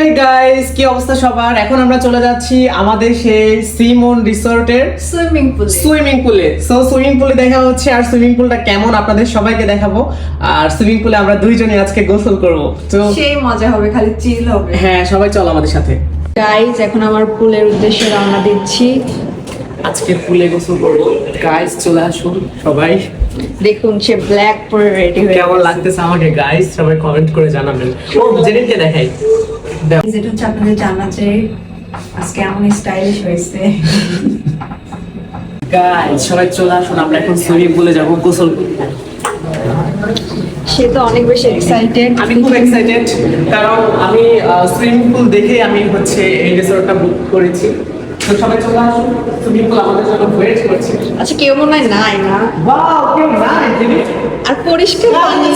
এই গাইস কি অবস্থা সবার? এখন আমরা চলে যাচ্ছি আমাদের সেই সিমন রিসোর্টের সুইমিং পুল সুইমিং পুলে সো সুইমিং পুলে দেখা হচ্ছে আর সুইমিং পুলটা কেমন আপনাদের সবাইকে দেখাবো। আর সুইমিং পুলে আমরা দুইজনে আজকে গোসল করব। তো সেই মজা হবে খালি চিল হবে। হ্যাঁ সবাই চলো আমাদের সাথে। গাইজ এখন আমার পুলের উদ্দেশ্যে রওনা দিচ্ছি। আজকে পুলে গোসল করব। গাইস চলে আসুন সবাই। দেখুন সে ব্ল্যাক পরে রেডি হয়ে কেমন লাগতেছে আমাকে গাইস সবাই কমেন্ট করে জানাবেন। ও দেখাই। যেটা হচ্ছে আপনাদের জানা যে আজকে এমন স্টাইলিশ হয়েছে। গাইস সবাই চলে আসুন আমরা এখন সুইমিং পুলে যাব গোসল করতে। সে তো অনেক বেশি এক্সাইটেড আমি খুব এক্সাইটেড কারণ আমি সুইমিং পুল দেখে আমি হচ্ছে এই রিসোর্টটা বুক করেছি। তো সবাই চলে আসুন সুইমিং পুল আমাদের জন্য ওয়েট করছে। আচ্ছা কেউ মনে হয় নাই না? ওয়াও কেউ নাই আর পরিষ্কার পানি।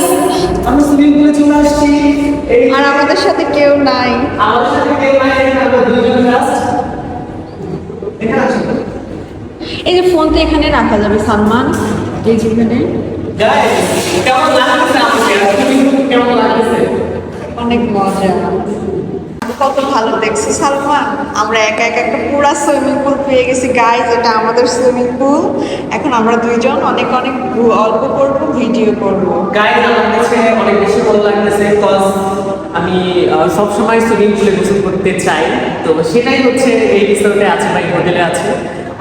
আমরা সুইমিং পুলে চলে আসছি। আর আমাদের সাথে কেউ নাই। আমাদের সাথে কেউ নাই আমরা দুজন লাস্ট এখানে এই যে ফোন তো এখানে রাখা যাবে সালমান। এই যেখানে এখানে। কেমন লাগছে কেমন লাগছে অনেক মজা। কত ভালো দেখছ। সালমান আমরা একা একা একটা পুরা সুইমিং পুল পেয়ে গেছি। গাইজ এটা আমাদের সুইমিং পুল। এখন আমরা দুইজন অনেক অনেক অল্প করব ভিডিও করব। গাইজ আমার কাছে অনেক বেশি ভালো লাগতেছে কজ আমি সব সময় সুইমিং পুলে গোসল করতে চাই। তো সেটাই হচ্ছে এই রিসোর্টে আছে বা এই হোটেলে আছে।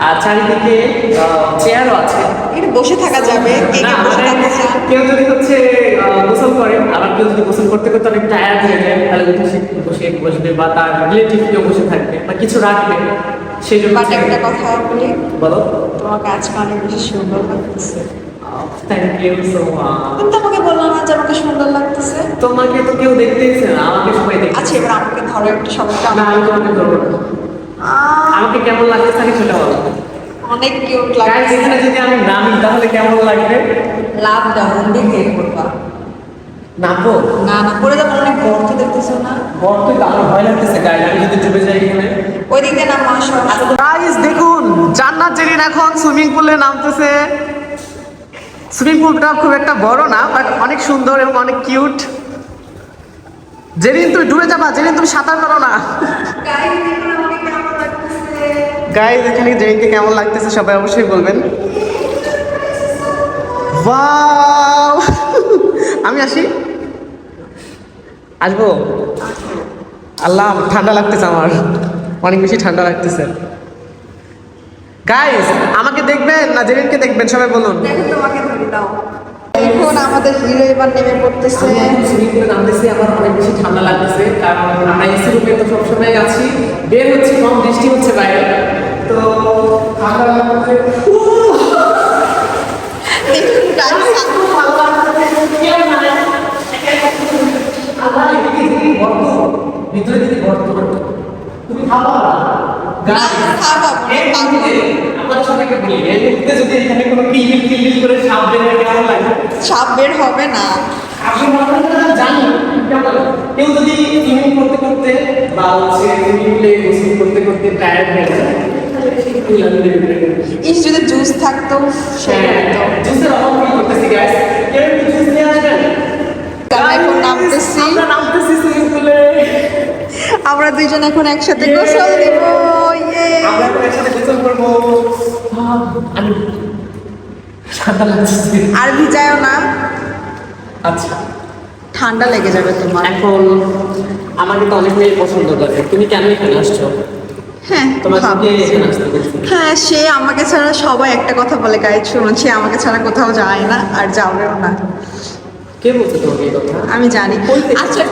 আর চারিদিকে চেয়ারও আছে। এটা বসে থাকা যাবে। মানে কেউ যদি হচ্ছে আহ, গোসল করে আবার কেউ যদি গোসল করতে করতে অনেক টায়ার্ড হয়ে যায় তাহলে উঠে সে বসে বসবে বা তার রিলেটিভ কেউ বসে থাকবে বা কিছু রাখবে সেই জন্য একটা কথা বলি। বলো। তোমাকে আজকে অনেক বেশি সুন্দর লাগতেছে। থ্যাংক ইউ সো মাচ তুমি তো আমাকে না যে আমাকে সুন্দর লাগতেছে। তোমাকে তো কেউ দেখতেইছে না আমাকে সবাই দেখতে আচ্ছা এবার আমাকে ধরো একটু সবাইকে না আমি তোমাকে ধরবো আমাকে কেমন লাগতেছে আগে সেটা বলো। অনেক কিউট গাইস এখানে যদি আমি নামি তাহলে কেমন লাগবে? লাভ দাও খেয়ে করবা। নামবো না না যাব অনেক গর্ত দেখতেছো না? বর্তে তো আমার ভয় লাগতেছে গাইস আমি যদি ডুবে যাই এখানে। ওই দিক দিয়ে নামো আসো আসো। গাইস দেখুন জান্নাত জেরিন এখন সুইমিং পুলে নামতেছে সুইমিং পুলটা খুব একটা বড় না বাট অনেক সুন্দর এবং অনেক কিউট জেরিন তুমি ডুবে যাবা জেরিন তুমি সাঁতার পারো না। লাগতেছে। এখানে জেরিনকে কেমন লাগতেছে সবাই অবশ্যই বলবেন। আমি আসি? আসব? আল্লাহ ঠান্ডা লাগতেছে আমার। অনেক বেশি ঠান্ডা লাগতেছে। গাইস আমাকে দেখবেন না জেরিনকে দেখবেন সবাই বলুন। দেখো তোমাকে ধরে দাও। এখন আমাদের হিরো এবার নেমে পড়তেছে। নামতেছি আমার অনেক বেশি ঠান্ডা লাগতেছে। কারণ আমরা এসি রুমে তো সবসময় আছি। বের হচ্ছে কম বৃষ্টি হচ্ছে বাইরে তো ঠান্ডা লাগতেছে দেখুন guys, ভিতরে দিকে গর্ত তুমি খাবা না, খাব, এই খাব। মুহূর্তে আপনার সবাইকে বলি এই মুহূর্তে যদি এখানে কোনো কিলিল কিলিল করে সাপ বের হবে না। কেউ যদি সুইমিং করতে করতে বা হচ্ছে সুইমিং করতে করতে টায়ার্ড হয়ে যায় তাহলে সে একটু লাগবে ইস যদি জুস থাকতো জুসের অভাব করতেছি কেউ জুস নিয়ে আসবেন আমরা এখন নামতেছি। আমরা নামতেছি সুইমিং পুলে আমরা দুইজন এখন একসাথে গোসল দিব। আমরা এখন একসাথে গোসল করব। আমি ঠান্ডা লাগছে। আর ভিজায়ও না। আচ্ছা। ঠান্ডা লেগে যাবে তোমার। এখন আমাকে তো অনেক মেয়ে পছন্দ করে। তুমি কেন এখানে আসছো? হ্যাঁ হ্যাঁ সে আমাকে ছাড়া সবাই একটা কথা বলে গাইড শুনুন সে আমাকে ছাড়া কোথাও যায় না আর যাবেও না। কে বলছে তোমাকে এই কথা? আমি জানি? আচ্ছা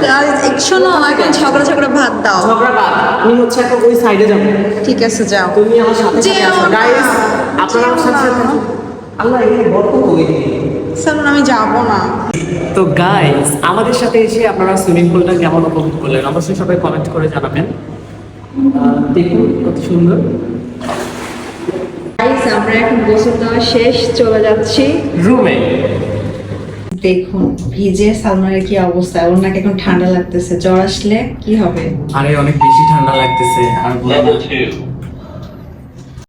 শোনো এখন ঝগড়া ঝগড়া ভাত দাও। ঝগড়া বাদ। আমি হচ্ছে এখন ওই সাইডে যাব। ঠিক আছে যাও। তুমি আমার সাথে গাইস আপনারা আমার সাথে। আল্লাহ এখানে গর্ত কই চলুন আমি যাব না। তো গাইস আমাদের সাথে এসে আপনারা সুইমিং পুলটা কেমন উপভোগ করলেন? অবশ্যই সবাই কমেন্ট করে জানাবেন। দেখুন কত সুন্দর। গাইস আমরা এখন গোসল দেওয়া শেষ চলে যাচ্ছি। রুমে দেখুন ভিজে সালমানের কি অবস্থা? ওর নাকি এখন ঠান্ডা লাগতেছে। জ্বর আসলে কি হবে? আরে অনেক বেশি ঠান্ডা লাগতেছে। আর বলো না।